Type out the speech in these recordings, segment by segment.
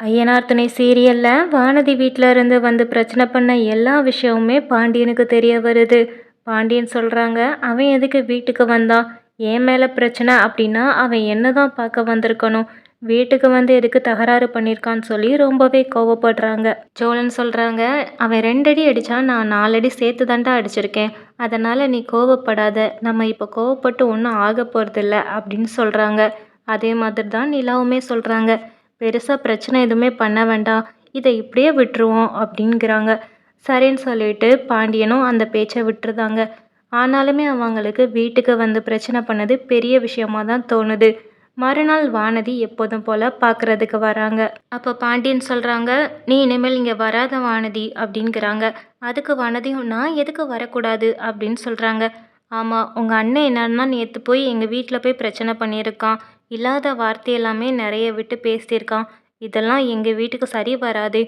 ஐயனார் துணை சீரியலில் வானதி வீட்டில் இருந்து வந்து பிரச்சனை பண்ண எல்லா விஷயமுமே பாண்டியனுக்கு தெரிய வருது. பாண்டியன் சொல்கிறாங்க அவன் எதுக்கு வீட்டுக்கு வந்தான் என் மேலே பிரச்சனை? அப்படின்னா அவன் என்ன தான் பார்க்க வந்திருக்கணும். வீட்டுக்கு வந்து எதுக்கு தகராறு பண்ணியிருக்கான்னு சொல்லி ரொம்பவே கோவப்படுறாங்க. சோழன் சொல்கிறாங்க அவன் ரெண்டடி அடித்தா நான் நாலடி சேர்த்து தாண்டா அடிச்சிருக்கேன். அதனால் நீ கோவப்படாத. நம்ம இப்போ கோவப்பட்டு ஒன்றும் ஆக போகிறதில்ல அப்படின்னு சொல்கிறாங்க அதே மாதிரி தான் நிலாவுமே சொல்கிறாங்க பெருசாக பிரச்சனை எதுவுமே பண்ண வேண்டாம். இதை இப்படியே விட்டுருவோம் அப்படிங்கிறாங்க. சரின்னு சொல்லிட்டு பாண்டியனும் அந்த பேச்சை விட்டுருதாங்க. ஆனாலுமே அவங்களுக்கு வீட்டுக்கு வந்து பிரச்சனை பண்ணது பெரிய விஷயமா தான் தோணுது. மறுநாள் வானதி எப்போதும் போல் பார்க்குறதுக்கு வராங்க. அப்போ பாண்டியன் சொல்கிறாங்க நீ இனிமேல் இங்கே வராத வானதி அப்படிங்கிறாங்க. அதுக்கு வானதியும் நான் எதுக்கு வரக்கூடாது? அப்படின்னு சொல்கிறாங்க ஆமாம் உங்கள் அண்ணன் என்னன்னா நேற்று போய் எங்கள் வீட்டில் போய் பிரச்சனை பண்ணியிருக்கான். இல்லாத வார்த்தை எல்லாமே நிறைய விட்டு பேசியிருக்கான். இதெல்லாம் எங்கள் வீட்டுக்கு சரி வராது.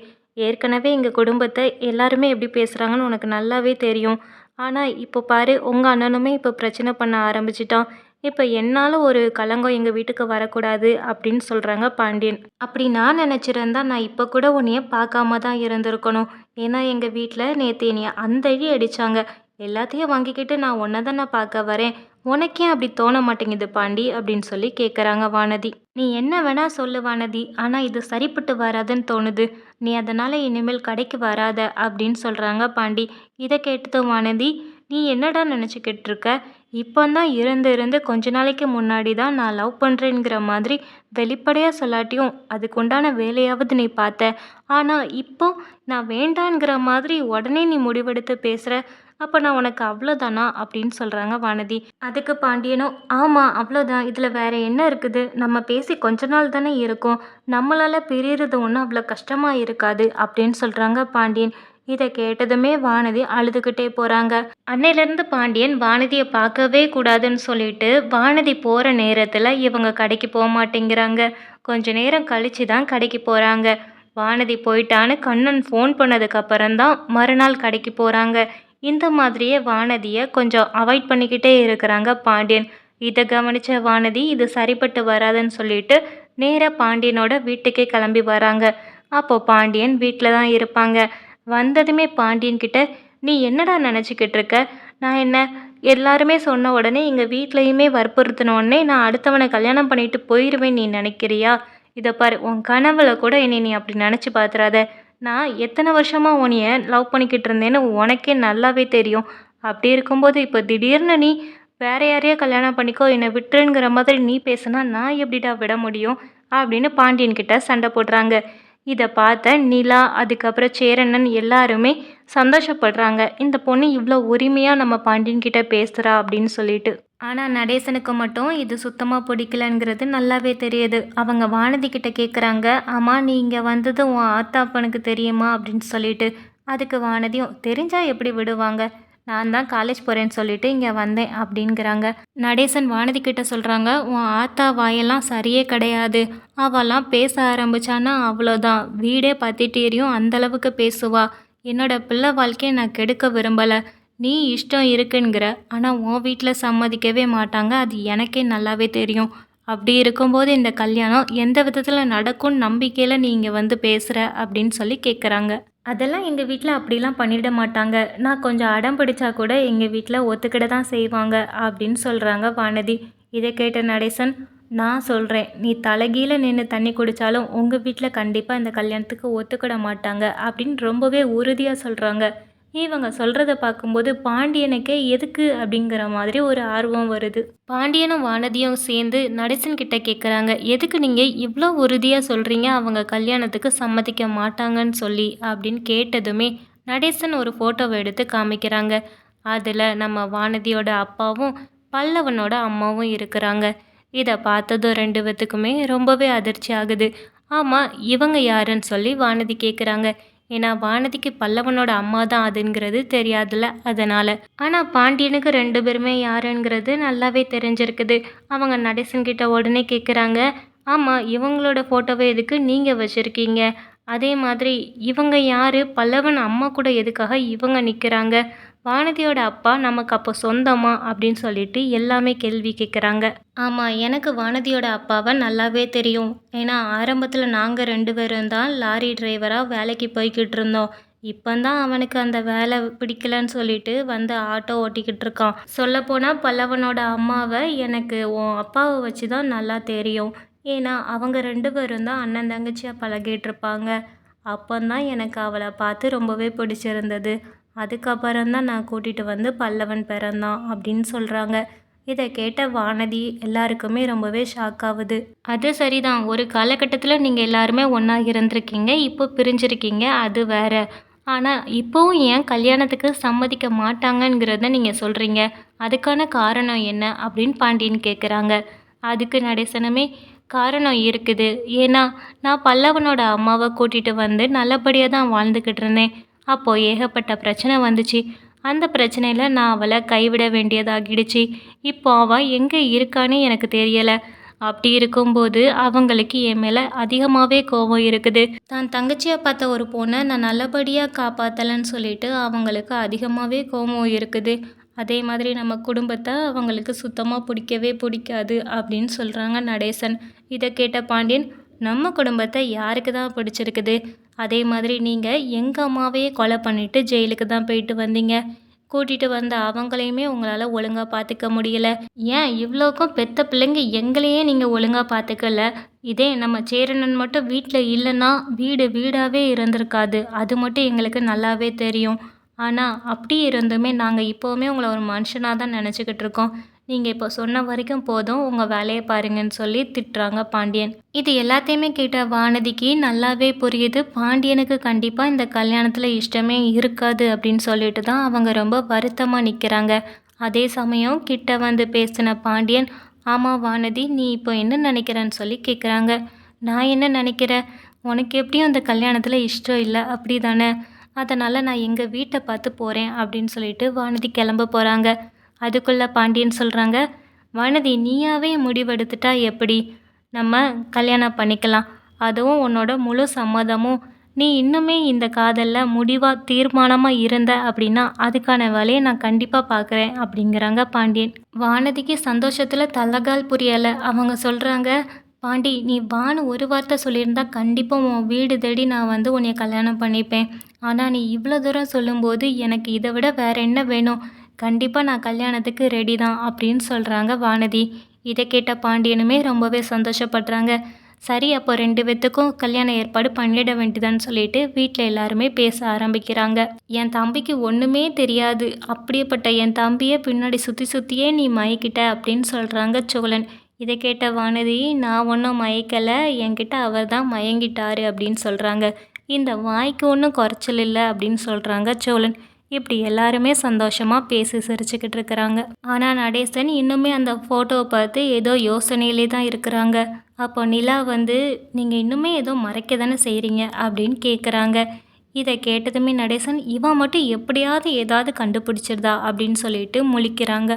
ஏற்கனவே எங்கள் குடும்பத்தை எல்லாருமே எப்படி பேசுகிறாங்கன்னு உனக்கு நல்லாவே தெரியும். ஆனால் இப்போ பாரு உங்கள் அண்ணனுமே இப்போ பிரச்சனை பண்ண ஆரம்பிச்சிட்டான். இப்போ என்னால் ஒரு கலங்கம் எங்கள் வீட்டுக்கு வரக்கூடாது அப்படின்னு சொல்கிறாங்க பாண்டியன். அப்படி நான் நினச்சிருந்தா நான் இப்போ கூட உன்னைய பார்க்காம தான் இருந்திருக்கணும். ஏன்னா எங்கள் வீட்டில் நேற்று என்னைய அந்த அழி அடித்தாங்க எல்லாத்தையும் வாங்கிக்கிட்டு நான் ஒன்றை தானே பார்க்க வரேன். உனக்கே அப்படி தோண மாட்டேங்குது பாண்டி அப்படின்னு சொல்லி கேட்குறாங்க வானதி. நீ என்ன வேணா சொல்லு வானதி ஆனால் இது சரிப்பட்டு வராதுன்னு தோணுது. நீ அதனால் இனிமேல் கடைக்கு வராத அப்படின்னு சொல்கிறாங்க பாண்டி. இதை கேட்டதும் வானதி நீ என்னடா நினச்சிக்கிட்டு இருக்க? இப்போ தான் இருந்து இருந்து கொஞ்ச நாளைக்கு முன்னாடி தான் நான் லவ் பண்ணுறேங்கிற மாதிரி வெளிப்படையாக சொல்லாட்டியும் அதுக்கு உண்டான வேலையாவது நீ பார்த்த. ஆனால் இப்போ நான் வேண்டான்ங்கிற மாதிரி உடனே நீ முடிவெடுத்து பேசுகிற அப்போ நான் உனக்கு அவ்வளோதானா அப்படின்னு சொல்கிறாங்க வானதி. அதுக்கு பாண்டியனும் ஆமாம் அவ்வளோதான் இதில் வேற என்ன இருக்குது? நம்ம பேசி கொஞ்ச நாள் தானே இருக்கும். நம்மளால் பிரியறது ஒன்றும் அவ்வளோ கஷ்டமாக இருக்காது அப்படின்னு சொல்கிறாங்க பாண்டியன். இதை கேட்டதுமே வானதி அழுதுகிட்டே போகிறாங்க அன்னையிலேருந்து பாண்டியன் வானதியை பார்க்கவே கூடாதுன்னு சொல்லிட்டு வானதி போகிற நேரத்தில் இவங்க கடைக்கு போக மாட்டேங்கிறாங்க. கொஞ்ச நேரம் கழித்து தான் கடைக்கு போகிறாங்க வானதி போயிட்டான்னு கண்ணன் ஃபோன் பண்ணதுக்கு அப்புறம்தான் மறுநாள் கடைக்கு போகிறாங்க இந்த மாதிரியே வானதியை கொஞ்சம் அவாய்ட் பண்ணிக்கிட்டே இருக்கிறாங்க பாண்டியன். இதை கவனித்த வானதி இது சரிப்பட்டு வராதுன்னு சொல்லிட்டு நேராக பாண்டியனோட வீட்டுக்கே கிளம்பி வராங்க. அப்போது பாண்டியன் வீட்டில் தான் இருப்பாங்க. வந்ததுமே பாண்டியன்கிட்ட நீ என்னடா நினச்சிக்கிட்டு இருக்க? நான் என்ன எல்லாருமே சொன்ன உடனே எங்கள் வீட்லேயுமே வற்புறுத்தின உடனே நான் அடுத்தவனை கல்யாணம் பண்ணிட்டு போயிடுவேன் நீ நினைக்கிறியா? இதை பாரு உன் கனவுல கூட என்னை நீ அப்படி நினச்சி பார்த்துறாத நான் எத்தனை வருஷமாக உன்னைய லவ் பண்ணிக்கிட்டு இருந்தேன்னு உனக்கே நல்லாவே தெரியும். அப்படி இருக்கும்போது இப்போ திடீர்னு நீ வேற யாரையா கல்யாணம் பண்ணிக்கோ என்னை விட்டுருங்கிற மாதிரி நீ பேசுனா நான் எப்படிடா விட முடியும்? அப்படின்னு பாண்டியன்கிட்ட சண்டை போடுறாங்க. இதை பார்த்த நிலா அதுக்கப்புறம் சேரண்ணன் எல்லாருமே சந்தோஷப்படுறாங்க. இந்த பொண்ணு இவ்வளோ உரிமையாக நம்ம பாண்டியன்கிட்ட பேசுகிறா அப்படின்னு சொல்லிட்டு. ஆனால் நடேசனுக்கு மட்டும் இது சுத்தமாக பிடிக்கலங்கிறது நல்லாவே தெரியுது. அவங்க வானதி கிட்ட கேட்குறாங்க ஆமாம் நீ இங்கே வந்தது உன் ஆத்தா அப்பனுக்கு தெரியுமா? அப்படின்னு சொல்லிட்டு. அதுக்கு வானதியும் தெரிஞ்சால் எப்படி விடுவாங்க? நான் தான் காலேஜ் போகிறேன்னு சொல்லிட்டு இங்கே வந்தேன் அப்படிங்கிறாங்க. நடேசன் வானதி கிட்ட சொல்கிறாங்க உன் ஆத்தா வாயெல்லாம் சரியே கிடையாது. அவெல்லாம் பேச ஆரம்பிச்சான்னா அவ்வளோதான் வீடே பத்திட்டேரியும் அந்தளவுக்கு பேசுவா. என்னோட பிள்ளை வாழ்க்கையை நான் கெடுக்க விரும்பலை. நீ இஷ்டம் இருக்குங்கிற. ஆனால் உன் வீட்டில் சம்மதிக்கவே மாட்டாங்க. அது எனக்கே நல்லாவே தெரியும். அப்படி இருக்கும்போது இந்த கல்யாணம் எந்த விதத்தில் நடக்கும்னு நம்பிக்கையில் நீ இங்கே வந்து பேசுகிற அப்படின்னு சொல்லி கேட்குறாங்க அதெல்லாம் எங்கள் வீட்டில் அப்படிலாம் பண்ணிட மாட்டாங்க. நான் கொஞ்சம் அடம் பிடிச்சா கூட எங்கள் வீட்டில் ஒத்துக்கிட தான் செய்வாங்க அப்படின்னு சொல்கிறாங்க வானதி. இதை கேட்ட நடேசன் நான் சொல்கிறேன் நீ தலைகீழ நின்று தண்ணி குடித்தாலும் உங்கள் வீட்டில் கண்டிப்பாக இந்த கல்யாணத்துக்கு ஒத்துக்கிட மாட்டாங்க அப்படின்னு ரொம்பவே உறுதியாக சொல்கிறாங்க இவங்க சொல்கிறத பார்க்கும்போது பாண்டியனுக்கே எதுக்கு அப்படிங்கிற மாதிரி ஒரு ஆர்வம் வருது. பாண்டியனும் வானதியும் சேர்ந்து நடேசன் கிட்ட கேட்குறாங்க எதுக்கு நீங்கள் இவ்வளோ உறுதியாக சொல்கிறீங்க அவங்க கல்யாணத்துக்கு சம்மதிக்க மாட்டாங்கன்னு சொல்லி அப்படின்னு கேட்டதுமே நடேசன் ஒரு ஃபோட்டோவை எடுத்து காமிக்கிறாங்க. அதில் நம்ம வானதியோட அப்பாவும் பல்லவனோட அம்மாவும் இருக்கிறாங்க. இதை பார்த்ததும் ரெண்டு பேத்துக்குமே ரொம்பவே அதிர்ச்சி ஆகுது. ஆமாம் இவங்க யாருன்னு சொல்லி வானதி கேட்குறாங்க ஏன்னா வானதிக்கு பல்லவனோட அம்மா தான் அதுங்கிறது தெரியாதுல்ல அதனால். ஆனால் பாண்டியனுக்கு ரெண்டு பேருமே யாருங்கிறது நல்லாவே தெரிஞ்சிருக்குது. அவங்க நடேசன்கிட்ட உடனே கேட்குறாங்க ஆமாம் இவங்களோட ஃபோட்டோவை எதுக்கு நீங்கள் வச்சுருக்கீங்க? அதே மாதிரி இவங்க யார்? பல்லவன் அம்மா கூட எதுக்காக இவங்க நிற்கிறாங்க வானதியோட அப்பா நமக்கு அப்போ சொந்தமா அப்படின்னு சொல்லிட்டு எல்லாமே கேள்வி கேட்குறாங்க ஆமாம் எனக்கு வானதியோட அப்பாவை நல்லாவே தெரியும். ஏன்னா ஆரம்பத்தில் நாங்கள் ரெண்டு பேரும் தான் லாரி டிரைவராக வேலைக்கு போய்கிட்டு இருந்தோம். இப்போந்தான் அவனுக்கு அந்த வேலை பிடிக்கலன்னு சொல்லிட்டு வந்து ஆட்டோ ஓட்டிக்கிட்டு இருக்கான். சொல்லப்போனால் பல்லவனோட அம்மாவை எனக்கு உன் அப்பாவை வச்சு தான் நல்லா தெரியும். ஏன்னா அவங்க ரெண்டு பேரும் தான் அண்ணன் தங்கச்சியாக பழகிட்டு இருப்பாங்க. அப்போந்தான் எனக்கு அவளை பார்த்து ரொம்பவே பிடிச்சிருந்தது. அதுக்கப்புறம் தான் நான் கூட்டிகிட்டு வந்து பல்லவன் பிறந்தான் அப்படின்னு சொல்கிறாங்க இதை கேட்ட வானதி எல்லாருக்குமே ரொம்பவே ஷாக் ஆகுது. அது சரிதான். ஒரு காலகட்டத்தில் நீங்கள் எல்லாருமே ஒன்றா இருந்திருக்கீங்க. இப்போ பிரிஞ்சிருக்கீங்க. அது வேற. ஆனால் இப்போவும் ஏன் கல்யாணத்துக்கு சம்மதிக்க மாட்டாங்கங்கிறத நீங்கள் சொல்கிறீங்க அதுக்கான காரணம் என்ன அப்படின்னு பாண்டியன் கேட்குறாங்க அதுக்கு நடேசனமே காரணம் இருக்குது. ஏன்னா நான் பல்லவனோட அம்மாவை கூட்டிகிட்டு வந்து நல்லபடியாக தான் வாழ்ந்துக்கிட்டு இருந்தேன். அப்போது ஏகப்பட்ட பிரச்சனை வந்துச்சு. அந்த பிரச்சனையில் நான் அவளை கைவிட வேண்டியதாகிடுச்சு. இப்போ அவள் எங்கே இருக்கான்னு எனக்கு தெரியலை. அப்படி இருக்கும்போது அவங்களுக்கு என் மேலே அதிகமாகவே கோபம் இருக்குது. தான் தங்கச்சியை பார்த்த ஒரு பொண்ணை நான் நல்லபடியாக காப்பாற்றலைன்னு சொல்லிட்டு அவங்களுக்கு அதிகமாகவே கோபம் இருக்குது. அதே மாதிரி நம்ம குடும்பத்தை அவங்களுக்கு சுத்தமாக பிடிக்கவே பிடிக்காது அப்படின்னு சொல்கிறாங்க நடேசன். இதை கேட்ட பாண்டியன் நம்ம குடும்பத்தை யாருக்கு தான் பிடிச்சிருக்குது? அதே மாதிரி நீங்கள் எங்கள் அம்மாவையே கொலை பண்ணிவிட்டு ஜெயிலுக்கு தான் போயிட்டு வந்தீங்க. கூட்டிகிட்டு வந்த அவங்களையுமே உங்களால் ஒழுங்காக பார்த்துக்க முடியல. ஏன் இவ்வளோக்கும் பெத்த பிள்ளைங்க எங்களையே நீங்கள் ஒழுங்காக பார்த்துக்கல இதே நம்ம சேரணன் மட்டும் வீட்டில் இல்லைன்னா வீடு வீடாகவே இருந்திருக்காது. அது மட்டும் எங்களுக்கு நல்லாவே தெரியும். ஆனால் அப்படி இருந்துமே நாங்கள் இப்போவுமே உங்களை ஒரு மனுஷனாக தான் நினச்சிக்கிட்டு இருக்கோம். நீங்கள் இப்போ சொன்ன வரைக்கும் போதும் உங்கள் வேலையை பாருங்கன்னு சொல்லி திட்டுறாங்க பாண்டியன். இது எல்லாத்தையுமே கேட்ட வானதிக்கு நல்லாவே புரியுது. பாண்டியனுக்கு கண்டிப்பாக இந்த கல்யாணத்தில் இஷ்டமே இருக்காது அப்படின்னு சொல்லிட்டு தான் அவங்க ரொம்ப வருத்தமாக நிற்கிறாங்க அதே சமயம் கிட்ட வந்து பேசின பாண்டியன் ஆமாம் வானதி நீ இப்போ என்ன நினைக்கிறேன்னு சொல்லி கேட்குறாங்க நான் என்ன நினைக்கிறேன்? உனக்கு எப்படியும் அந்த கல்யாணத்தில் இஷ்டம் இல்லை. அப்படி தானே அதனால் நான் எங்கள் வீட்டை பார்த்து போகிறேன் அப்படின்னு சொல்லிட்டு வானதி கிளம்ப போகிறாங்க அதுக்குள்ளே பாண்டியன் சொல்கிறாங்க வானதி நீயாவே முடிவெடுத்துட்டா எப்படி? நம்ம கல்யாணம் பண்ணிக்கலாம். அதுவும் உன்னோட முழு சம்மதமும். நீ இன்னுமே இந்த காதலில் முடிவாக தீர்மானமாக இருந்த அப்படின்னா அதுக்கான வேலையை நான் கண்டிப்பாக பார்க்குறேன் அப்படிங்கிறாங்க பாண்டியன். வானதிக்கு சந்தோஷத்தில் தலகால் புரியலை. அவங்க சொல்கிறாங்க பாண்டி நீ வான்னு ஒரு வார்த்தை சொல்லியிருந்தா கண்டிப்பாக உன் வீடு தேடி நான் வந்து உன்னை கல்யாணம் பண்ணிப்பேன். ஆனால் நீ இவ்வளோ தூரம் சொல்லும்போது எனக்கு இதை விட வேற என்ன வேணும்? கண்டிப்பாக நான் கல்யாணத்துக்கு ரெடி தான் அப்படின்னு சொல்கிறாங்க வானதி. இதை கேட்ட பாண்டியனுமே ரொம்பவே சந்தோஷப்படுறாங்க. சரி அப்போ ரெண்டு பேத்துக்கும் கல்யாண ஏற்பாடு பண்ணிட வேண்டியதான்னு சொல்லிட்டு வீட்டில் எல்லாருமே பேச ஆரம்பிக்கிறாங்க. என் தம்பிக்கு ஒன்றுமே தெரியாது. அப்படியேப்பட்ட என் தம்பியை பின்னாடி சுற்றி சுற்றியே நீ மயக்கிட்ட அப்படின்னு சொல்கிறாங்க சோழன். இதை கேட்ட வானதி நான் ஒன்றும் மயக்கலை. என்கிட்ட அவர் தான் மயங்கிட்டாரு அப்படின்னு சொல்கிறாங்க இந்த வாய்க்கு ஒன்றும் குறைச்சல் இல்லை அப்படின்னு சொல்கிறாங்க சோழன். இப்படி எல்லாருமே சந்தோஷமாக பேசி சிரிச்சுக்கிட்டு இருக்கிறாங்க. ஆனால் நடேசன் இன்னுமே அந்த ஃபோட்டோவை பார்த்து ஏதோ யோசனையிலே தான் இருக்கிறாங்க. அப்போ நிலா வந்து நீங்கள் இன்னுமே ஏதோ மறைக்க தானே செய்கிறீங்க அப்படின்னு கேட்குறாங்க இதை கேட்டதுமே நடேசன் இவன் மட்டும் எப்படியாவது ஏதாவது கண்டுபிடிச்சிருதா? அப்படின்னு சொல்லிட்டு முழிக்கிறாங்க.